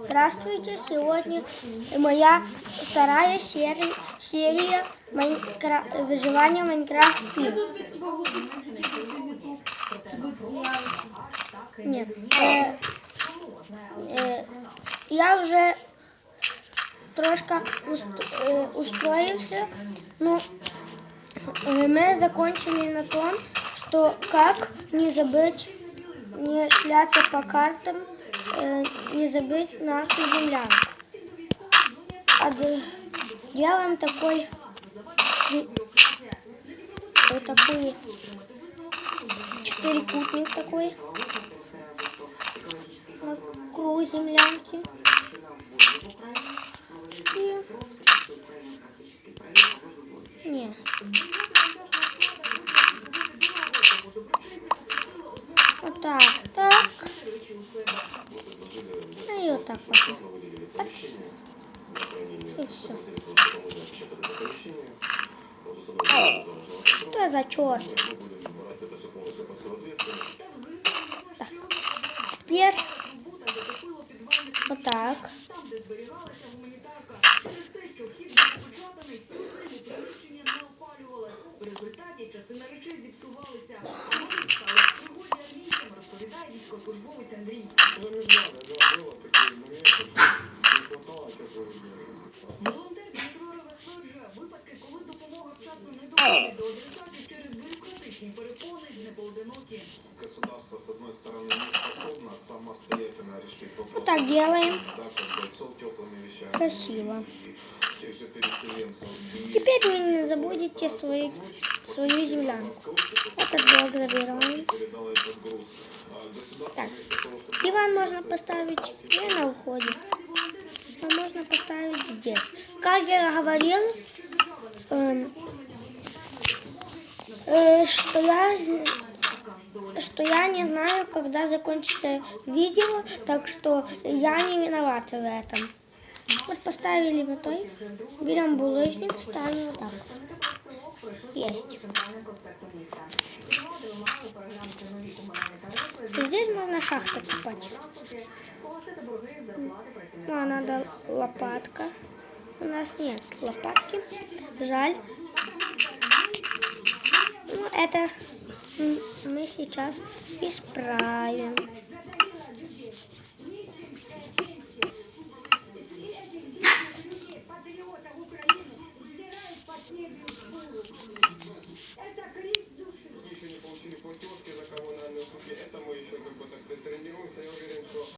Здравствуйте, сегодня моя вторая серия, серия Майнкра... выживания Майнкрафт. Нет, э, э, я уже трошка уст, э, устроился, но мы закончили на том, что как не забыть, не шляться по картам, не забыть нашу землянку. А делаем такой, вот такой четырехкутник такой круг землянки. И... Не. Вот так, так. И вот так вот. Так. И все. Что за черт? Так. Теперь вот так. В результаті частина речей зіпсувалися, а вони стали в пригоді армійцям, розповідає військовослужбовець Андрій. Государство, с одной стороны, не способно самостоятельно решить вопрос. Вот так делаем. Да, как бойцов теплыми вещами. Красиво. Теперь вы не забудете свою, свою землянку. Этот блок забираем. А государство Так. Диван можно поставить не на входе, а можно поставить здесь. Как я говорил, эм, что я что я не знаю, когда закончится видео, так что я не виновата в этом. Вот поставили мы той, берем булыжник, ставим вот так. Есть. Здесь можно шахту копать. Ну, а надо лопатка. У нас нет лопатки. Жаль. Это мы сейчас исправим. Патриота Украины